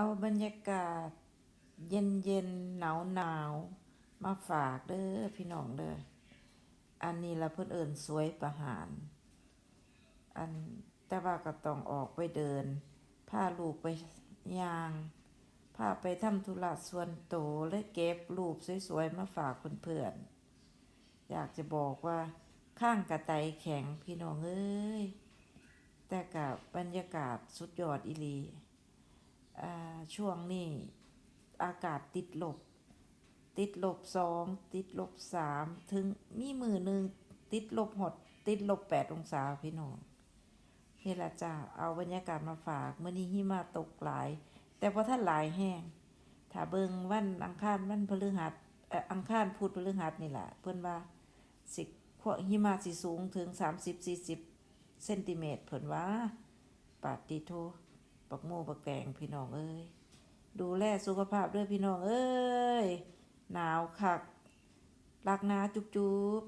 เอาบรรยากาศ เย็นเย็นหนาวหนาวๆมาฝากเด้อพี่น้องเด้ออันนี้ละเพิ่นเอิ้นสวยประหาร อันแต่ว่าก็ต้องออกไปเดินพาลูกไปยางพาไปทำธุระส่วนโตวและเก็บรูปสวยๆมาฝากเพื่อนๆอยากจะบอกว่าข้างกระไตแข็งพี่น้องเอ้ยแต่กับบรรยากาศสุดยอดอีลี ช่วงนี้อากาศติดลบ ติดลบสองติดลบสามถึงมีมือหนึ่งติดลบหด ติดลบแปดองศาพี่น้องนี่แหละจ้าเอาบรรยากาศมาฝากเมื่อนี้หิมะตกหลาย แต่พอท่านหลายแห้งถ้าเบิงวันอังคารวันพฤหัสอังคารพุธพฤหัสนี่แหละเพื่อนว่าสิขวหิมะสิสูงถึงสามสิบสี่สิบเซนติเมตรเพิ่นว่าปาติโท ปักโมปักแตงพี่น้องเอ้ยดูแลสุขภาพด้วยพี่น้องเอ้ยหนาวคักรักนะจุ๊บจุ๊บ